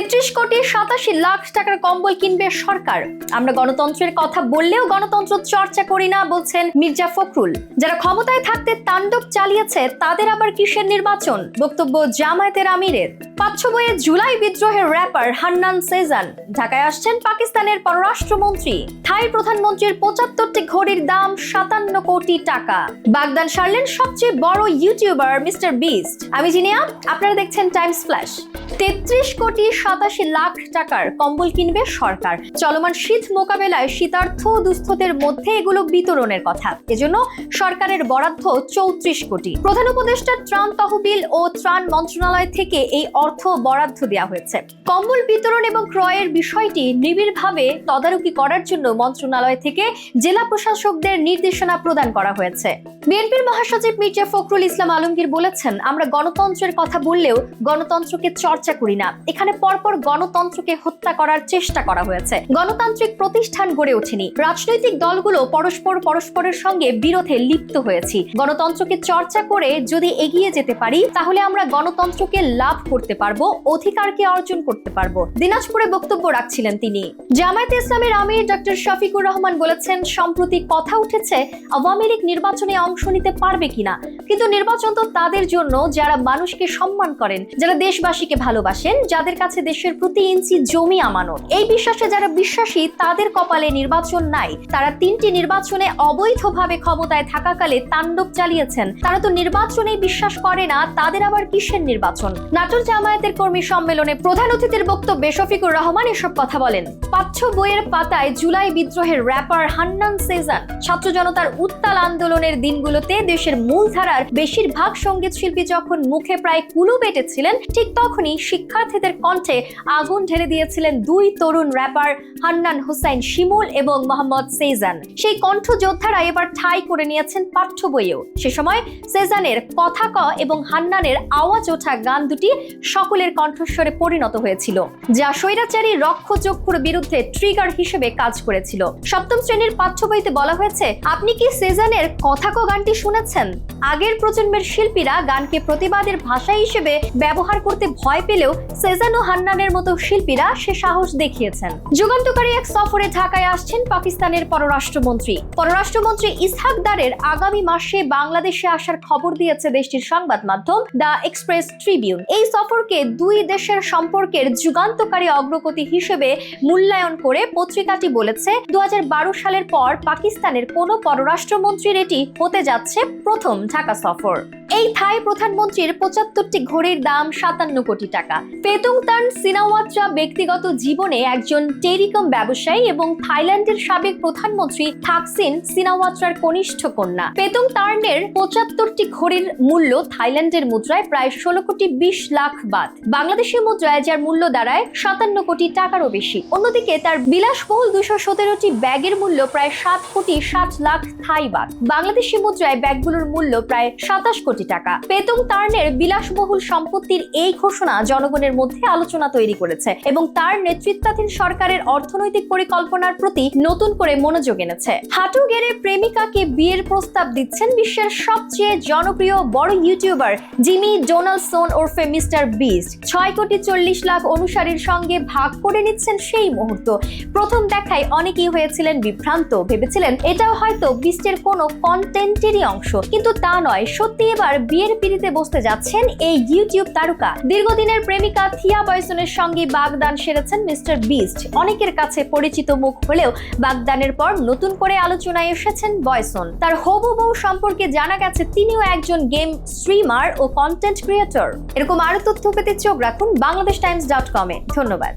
তেত্রিশ কোটি সাতাশি লাখ টাকার কম্বল কিনবে সরকার। আমরা গণতন্ত্রের কথা বললেও গণতন্ত্র চর্চা করি না, বলছেন মির্জা ফখরুল। যারা ক্ষমতায় থাকতে তাণ্ডব চালিয়েছে, তাদের আবার কিসের নির্বাচন? বক্তব্য জামায়াতের আমিরের। পাচ্ছ বইয়ে জুলাই বিদ্রোহের র্যাপার হান্নান সেজান। ঢাকায় আসছেন পাকিস্তানের পররাষ্ট্রমন্ত্রী। থাই প্রধানমন্ত্রীর পঁচাত্তরটি ঘড়ির দাম সাতান্ন কোটি টাকা। বাগদান সারলেন সবচেয়ে বড় ইউটিউবার মিস্টার বিস্ট। আমি জিনিয়া, আপনারা দেখছেন টাইমস ফ্ল্যাশ। তেত্রিশ কোটি সাতাশি লাখ টাকার কম্বল কিনবে সরকার। চলমান শীত মোকাবেলায় শীতার্থ দুস্থদের মধ্যে এগুলো বিতরণের কথা। এজন্য সরকারের বরাদ্দ চৌত্রিশ কোটি। প্রধান উপদেষ্টা ত্রাণ তহবিল ও ত্রাণ মন্ত্রণালয় থেকে এই অর্থ বরাদ্দ দেওয়া হয়েছে। কম্বল বিতরণ এবং ক্রয়ের বিষয়টি নিবিড়ভাবে তদারকি করার জন্য মন্ত্রণালয় থেকে জেলা প্রশাসকদের নির্দেশনা প্রদান করা হয়েছে। বিএনপির মহাসচিব মির্জা ফখরুল ইসলাম আলমগীর বলেছেন, আমরা গণতন্ত্রের কথা বললেও গণতন্ত্রকে চর্চা করি না। এখানে পরপর গণতন্ত্রকে হত্যা করার চেষ্টা করা হয়েছে। গণতান্ত্রিক প্রতিষ্ঠান গড়ে ওঠেনি। রাজনৈতিক দলগুলো পরস্পর পরস্পরের সঙ্গে বিরোধে লিপ্ত হয়েছি। গণতন্ত্রকে চর্চা করে যদি এগিয়ে যেতে পারি, তাহলে আমরা গণতন্ত্রকে লাভ করতে পারব, অধিকারকে অর্জন করতে পারব। দিনাজপুরে বক্তব্য রাখছিলেন তিনি। জামায়াতে ইসলামের আমির ডক্টর শফিকুর রহমান বলেছেন, সম্প্রতি কথা উঠেছে, আওয়ামী লীগ নির্বাচনে অংশ নিতে পারবে কিনা। কিন্তু নির্বাচন তো তাদের জন্য, যারা মানুষকে সম্মান করেন, যারা দেশবাসীকে ভালোবাসেন, যাদের কাছে দেশের প্রতি ইঞ্চি জমি আমানত। এই বিশ্বাসে যারা বিশ্বাসী, তাদের কপালে নির্বাচন নাই। তারা তিনটি নির্বাচনে অবৈধভাবে ক্ষমতায় থাকাকালে তাণ্ডব চালিয়েছেন। তারা তো নির্বাচনেই বিশ্বাস করে না, তাদের আবার কিসের নির্বাচন? নাটোর জামায়াতের কর্মী সম্মেলনে প্রধান অতিথির বক্তব্যে শফিকুর রহমান এসব কথা বলেন। পাচ্ছ বইয়ের পাতায় জুলাই বিদ্রোহের র্যাপার হান্নান সেজান, ছাত্র জনতার উত্তাল আন্দোলনের দিনগুলোতে দেশের মূলধারার বেশিরভাগ সংগীত শিল্পী যখন মুখে প্রায় কুলু বেটেছিলেন, ঠিক তখনই শিক্ষার্থীদের কণ্ঠে আগুন ঢেলে দিয়েছিলেন দুই তরুণ র্যাপার হান্নান হুসাইন শিমুল এবং মোহাম্মদ সেজান। সেই কণ্ঠ যোদ্ধারা এবার ঠাঁই করে নিয়েছেন পাঠ্য বইয়েও সে সময় সেজানের কথা ক এবং হান্নানের আওয়াজ ওঠা গান দুটি সকলের কণ্ঠস্বরে পরিণত হয়েছিল, যা স্বৈরাচারী রক্ষচক্ষুর বিরুদ্ধে ট্রিগার হিসেবে কাজ করেছিল। সপ্তম শ্রেণির পাঠ্য বইতে বলা হয়েছে, আপনি কি সেজানের কথাক গানটি শুনেছেন? আগের প্রজন্মের শিল্পীরা গানকে প্রতিবাদের ভাষা হিসেবে ব্যবহার করতে ভয় পেলেও সেজান ও হান্নানের মতো শিল্পীরা সে সাহস দেখিয়েছেন। যুগান্তকারী এক সফরে ঢাকায় আসছেন পাকিস্তানের পররাষ্ট্রমন্ত্রী। পররাষ্ট্রমন্ত্রী ইসহাক দারের আগামী মাসে বাংলাদেশে আসার খবর দিয়েছে দেশটির সংবাদ মাধ্যম দ্য এক্সপ্রেস ট্রিবিউন। এই সফরকে দুই দেশের সম্পর্কের যুগান্তকারী অগ্রগতি হিসেবে মূল্যায়ন করে পত্রিকাটি বলেছে দু হাজার বারো সালের পর পাকিস্তানের কোনো পররাষ্ট্রমন্ত্রীর এটি হতে যাচ্ছে প্রথম ঢাকা সফর। এই থাই প্রধানমন্ত্রীর পঁচাত্তরটি ঘড়ির দাম সাতান্ন কোটি টাকা। পেতুংতান সিনাওয়াত্রা ব্যক্তিগত জীবনে একজন টেলিকম ব্যবসায়ী এবং থাইল্যান্ডের সাবেক প্রধানমন্ত্রী থাকসিন সিনাওয়াত্রার কনিষ্ঠ কন্যা। পেতুং তার্নের পঁচাত্তরটি ঘড়ির মূল্য থাইল্যান্ডের মুদ্রায় প্রায় ষোলো কোটি বিশ লাখ বাদ বাংলাদেশি মুদ্রায় যার মূল্য দাঁড়ায় সাতান্ন কোটি টাকারও বেশি। অন্যদিকে তার বিলাসবহুল দুশো সতেরোটি ব্যাগের মূল্য প্রায় সাত কোটি ষাট লাখ থাই বাদ বাংলাদেশি মুদ্রায় ব্যাগগুলোর মূল্য প্রায় সাতাশ কোটি টাকা। পেতং তার্নের বিলাসবহুল সম্পত্তির এই ঘোষণা জনগণের মধ্যে আলোচনা তৈরি করেছে এবং তার নেতৃত্বাধীন সরকারের অর্থনৈতিক পরিকল্পনার প্রতি নতুন করে মনোযোগ এনেছে। হাঁটু গেড়ে প্রেমিকাকে বিয়ের প্রস্তাব দিচ্ছেন বিশ্বের সবচেয়ে জনপ্রিয় বড় ইউটিউবার জিমি ডোনাল্ডসন ওরফে মিস্টার বিস্ট। ছয় কোটি চল্লিশ লাখ অনুসারীর সঙ্গে ভাগ করে নিচ্ছেন সেই মুহূর্ত। প্রথম দেখায় অনেকেই হয়েছিলেন বিভ্রান্ত, ভেবেছিলেন এটাও হয়তো বিস্টের কোনো কন্টেন্টেরই অংশ। কিন্তু তা নয়, সত্যি এবার বিয়ের পিড়িতে বসতে যাচ্ছেন এই ইউটিউব তারকা। দীর্ঘদিনের প্রেমিকা থিয়া বয়সনের সঙ্গে বাগদান সেরেছেন মিস্টার বিস্ট। অনেকের কাছে পরিচিত মুখ হলেও বাগদানের পর নতুন করে আলোচনায় এসেছেন বয়সন। তার হবু বউ সম্পর্কে জানা গেছে, তিনিও একজন গেম স্ট্রিমার ও কন্টেন্ট ক্রিয়েটর এরকম আরও তথ্য পেতে চোখ রাখুন বাংলাদেশ টাইমস ডট কমে ধন্যবাদ।